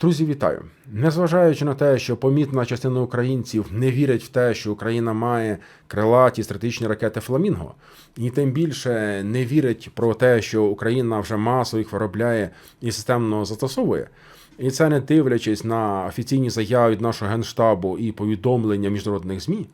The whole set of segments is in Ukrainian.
Друзі, вітаю! Незважаючи на те, що помітна частина українців не вірять в те, що Україна має крилаті стратегічні ракети Фламінго, і тим більше не вірять про те, що Україна вже масово їх виробляє і системно застосовує. І це не дивлячись на офіційні заяви від нашого генштабу і повідомлення міжнародних ЗМІ,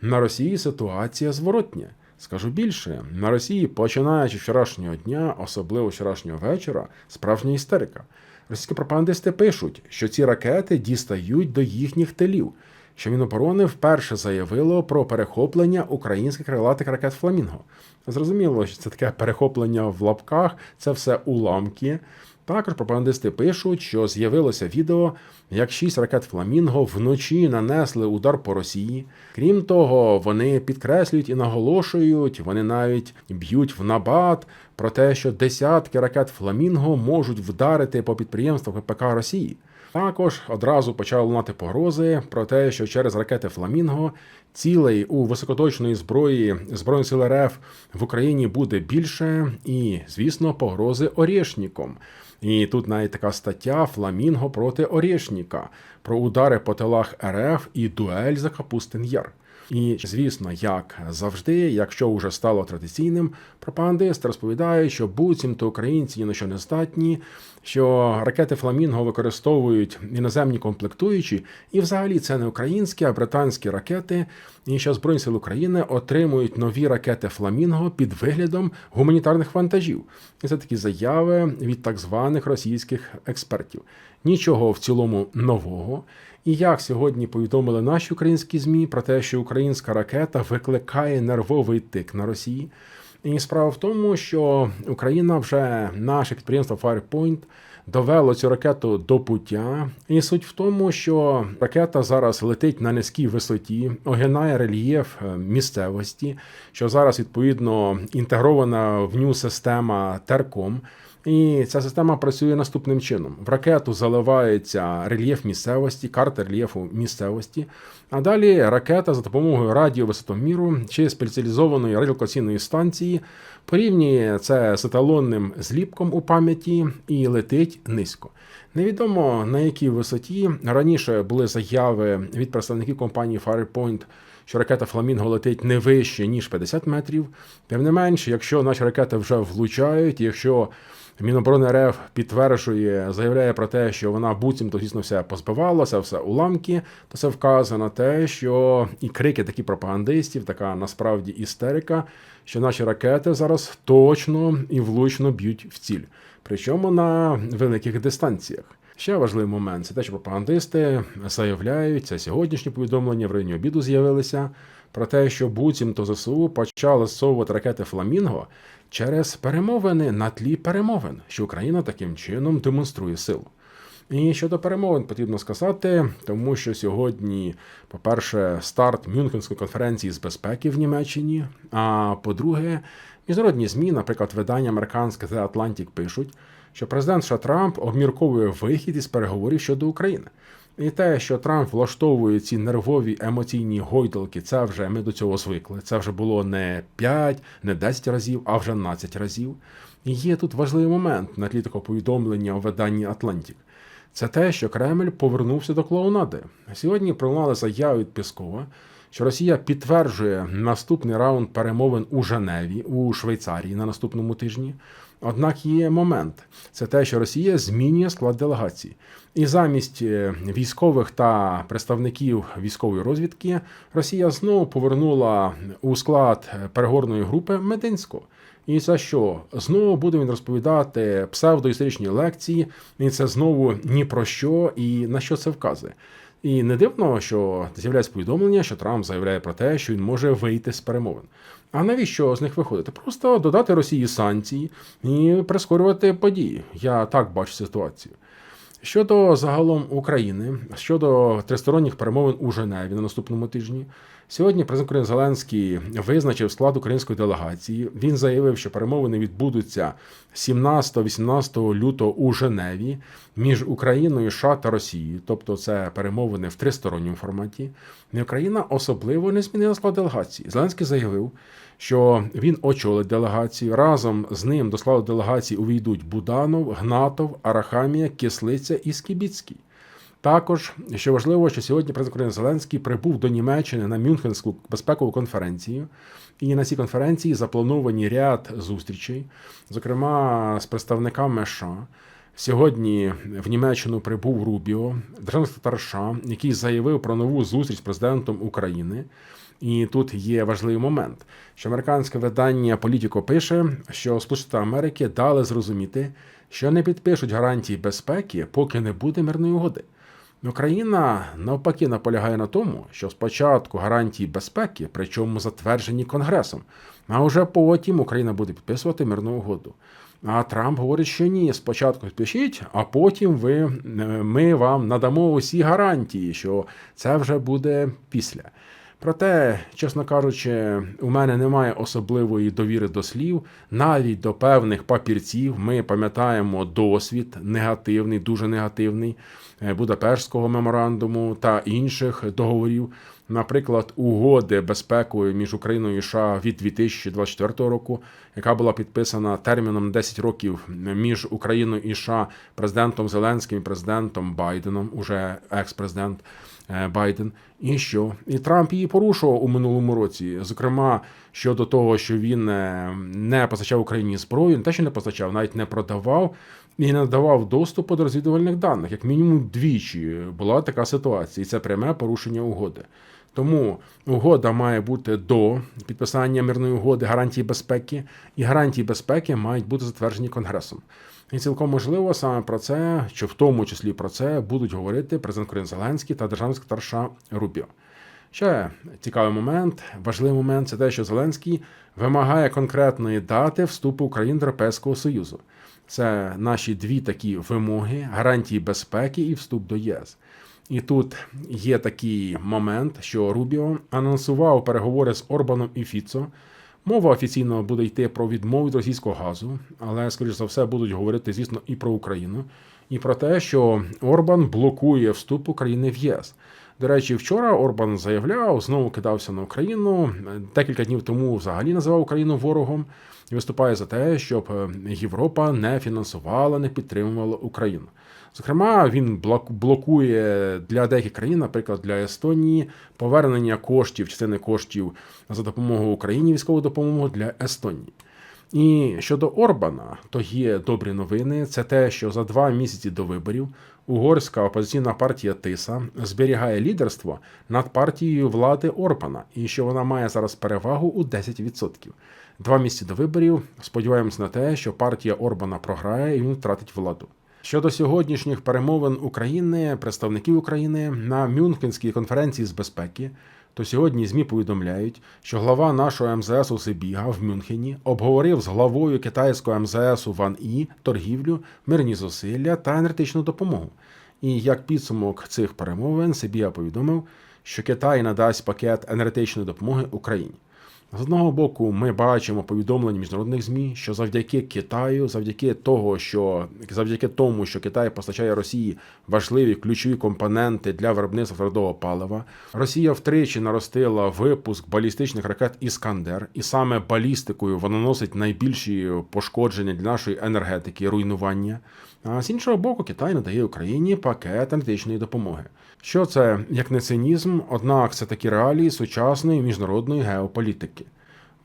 на Росії ситуація зворотня. Скажу більше, на Росії, починаючи вчорашнього дня, особливо вчорашнього вечора, справжня істерика. Російські пропагандисти пишуть, що ці ракети дістають до їхніх тилів. Що Міноборони вперше заявило про перехоплення українських крилатих ракет Фламінго. Зрозуміло, що це таке перехоплення в лапках, це все уламки. Також пропагандисти пишуть, що з'явилося відео, як шість ракет Фламінго вночі нанесли удар по Росії. Крім того, вони підкреслюють і наголошують, вони навіть б'ють в набат про те, що десятки ракет Фламінго можуть вдарити по підприємствах ППК Росії. Також одразу почали лунати погрози про те, що через ракети Фламінго цілей у високоточної зброї Збройних сил РФ в Україні буде більше, і, звісно, погрози Орєшніком. І тут навіть така стаття Фламінго проти Орєшніка про удари по тилах РФ і дуель за Капустин Яр. І звісно, як завжди, якщо вже стало традиційним, пропагандисти розповідають, що буцімто українці ні на що не здатні, що ракети Фламінго використовують іноземні комплектуючі, і взагалі це не українські, а британські ракети. І що Збройні сили України отримують нові ракети Фламінго під виглядом гуманітарних вантажів. І це такі заяви від так званих російських експертів. Нічого в цілому нового. І як сьогодні повідомили наші українські змі про те, що українська ракета викликає нервовий тик на Росії. І справа в тому, що Україна вже наше підприємство Firepoint довело цю ракету до пуття. І суть в тому, що ракета зараз летить на низькій висоті, огинає рельєф е, місцевості, що зараз відповідно інтегрована в ню система Терком. І ця система працює наступним чином: в ракету заливається рельєф місцевості, карта рельєфу місцевості. А далі ракета за допомогою радіовисотоміру чи спеціалізованої радіолокаційної станції порівнює це з еталонним зліпком у пам'яті і летить низько. Невідомо на якій висоті раніше були заяви від представників компанії Firepoint, що ракета Фламінго летить не вище ніж 50 метрів. Тим не менше, якщо наші ракети вже влучають, якщо Міноборони РФ підтверджує, заявляє про те, що вона буцімто, звісно, все позбивалася, все уламки, то це вказує на те, що і крики такі пропагандистів, така насправді істерика, що наші ракети зараз точно і влучно б'ють в ціль, причому на великих дистанціях. Ще важливий момент це те, що пропагандисти заявляють, це сьогоднішні повідомлення в районі обіду з'явилися про те, що буцімто ЗСУ почали зсовувати ракети Фламінго через перемовини на тлі перемовин, що Україна таким чином демонструє силу. І щодо перемовин потрібно сказати, тому що сьогодні, по-перше, старт Мюнхенської конференції з безпеки в Німеччині. А по-друге, міжнародні змі, наприклад, видання американське The Atlantic пишуть, що президент США Трамп обмірковує вихід із переговорів щодо України. І те, що Трамп влаштовує ці нервові емоційні гойдалки, це вже ми до цього звикли. Це вже було не 5, не 10 разів, а вже 12 разів. І є тут важливий момент на тлі такого повідомлення у виданні Атлантик. Це те, що Кремль повернувся до клоунади. Сьогодні пролунали заяви від Піскова, що Росія підтверджує наступний раунд перемовин у Женеві у Швейцарії на наступному тижні. Однак є момент: це те, що Росія змінює склад делегації, і замість е, військових та представників військової розвідки Росія знову повернула у склад переговорної групи Мединського. І за що знову буде він розповідати псевдоісторичні лекції, і це знову ні про що і на що це вказує. І не дивно, що з'являється повідомлення, що Трамп заявляє про те, що він може вийти з перемовин. А навіщо з них виходити? Просто додати Росії санкції і прискорювати події. Я так бачу ситуацію. Щодо загалом України, щодо тристоронніх перемовин у Женеві на наступному тижні, сьогодні президент України Зеленський визначив склад української делегації. Він заявив, що перемовини відбудуться 17-18 лютого у Женеві між Україною, США та Росією, тобто це перемовини в тристоронньому форматі. Україна особливо не змінила склад делегації. Зеленський заявив, що він очолить делегацію. Разом з ним до складу делегації увійдуть Буданов, Гнатов, Арахамія, Кислиця і Скібіцький. Також, що важливо, що сьогодні президент України Зеленський прибув до Німеччини на Мюнхенську безпекову конференцію, і на цій конференції заплановані ряд зустрічей, зокрема з представниками США. Сьогодні в Німеччину прибув Рубіо, державний секретар який заявив про нову зустріч з президентом України. І тут є важливий момент, що американське видання Політіко пише, що Сполучені Америки дали зрозуміти, що не підпишуть гарантії безпеки, поки не буде мирної угоди. Україна навпаки наполягає на тому, що спочатку гарантії безпеки, причому затверджені Конгресом, а вже потім Україна буде підписувати мирну угоду. А Трамп говорить, що ні, спочатку підпишіть, а потім ви, е, ми вам надамо усі гарантії, що це вже буде після. Проте, чесно кажучи, у мене немає особливої довіри до слів, навіть до певних папірців. Ми пам'ятаємо досвід негативний, дуже негативний е, Будапештського меморандуму та інших договорів. Наприклад, угоди безпекової між Україною і США від 2024 року, яка була підписана терміном 10 років між Україною і США президентом Зеленським і президентом Байденом, уже екс-президент Байден. І що? І Трамп її порушував у минулому році. Зокрема, щодо того, що він е, не постачав Україні зброю, не те, що не постачав, навіть не продавав і не давав доступу до розвідувальних даних. Як мінімум двічі була така ситуація, і це пряме порушення угоди. Тому угода має бути до підписання мирної угоди гарантії безпеки, і гарантії безпеки мають бути затверджені Конгресом. І цілком можливо саме про це, що в тому числі про це будуть говорити президент Корин Зеленський та державний секретар США Рубіо. Ще цікавий момент, важливий момент це те, що Зеленський вимагає конкретної дати вступу України до Європейського Союзу. Це наші дві такі вимоги: гарантії безпеки і вступ до ЄС. І тут є такий момент, що Рубіо анонсував переговори з Орбаном і Фіцо. Мова офіційно буде йти про відмову від російського газу, але, скоріш за все, будуть говорити, звісно, і про Україну, і про те, що Орбан блокує вступ України в ЄС. До речі, вчора Орбан заявляв, знову кидався на Україну. Декілька днів тому взагалі називав Україну ворогом і виступає за те, щоб Європа не фінансувала, не підтримувала Україну. Зокрема, він блокує для деяких країн, наприклад, для Естонії, повернення коштів, частини коштів за допомогою Україні, військову допомогу для Естонії. І щодо Орбана, то є добрі новини. Це те, що за два місяці до виборів угорська опозиційна партія Тиса зберігає лідерство над партією влади Орбана, і що вона має зараз перевагу у 10%. Два місяці до виборів. Сподіваємось на те, що партія Орбана програє і він втратить владу. Щодо сьогоднішніх перемовин України, представників України на Мюнхенській конференції з безпеки, то сьогодні ЗМІ повідомляють, що глава нашого МЗС у Сибіга в Мюнхені обговорив з главою китайського МЗС Ван І торгівлю, мирні зусилля та енергетичну допомогу. І як підсумок цих перемовин Сибіга повідомив, що Китай надасть пакет енергетичної допомоги Україні. З одного боку, ми бачимо повідомлення міжнародних змі, що завдяки Китаю, завдяки того, що завдяки тому, що Китай постачає Росії важливі ключові компоненти для виробництва твердого палива, Росія втричі наростила випуск балістичних ракет Іскандер, і саме балістикою вона носить найбільші пошкодження для нашої енергетики, руйнування. А з іншого боку, Китай надає Україні пакет енергетичної допомоги. Що це як не цинізм, однак це такі реалії сучасної міжнародної геополітики.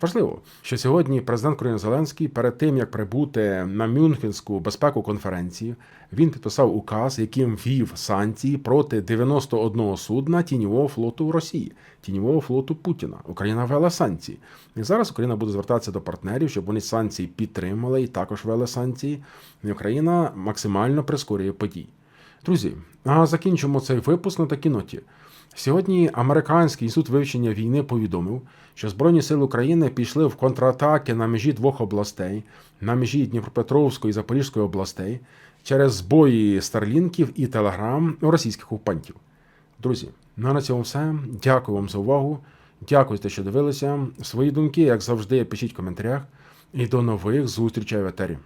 Важливо, що сьогодні президент України Зеленський перед тим як прибути на Мюнхенську безпеку конференцію, він підписав указ, яким ввів санкції проти 91 судна тіньового флоту Росії, тіньового флоту Путіна. Україна ввела санкції. І зараз Україна буде звертатися до партнерів, щоб вони санкції підтримали і також ввели санкції. І Україна максимально прискорює події. Друзі, а закінчимо цей випуск на такій ноті. Сьогодні американський інститут вивчення війни повідомив, що Збройні сили України пішли в контратаки на межі двох областей, на межі Дніпропетровської і Запорізької областей, через збої старлінків і телеграм російських окупантів. Друзі, ну на цьому все. Дякую вам за увагу. Дякую що дивилися. Свої думки, як завжди, пишіть в коментарях. І до нових зустрічей в етері.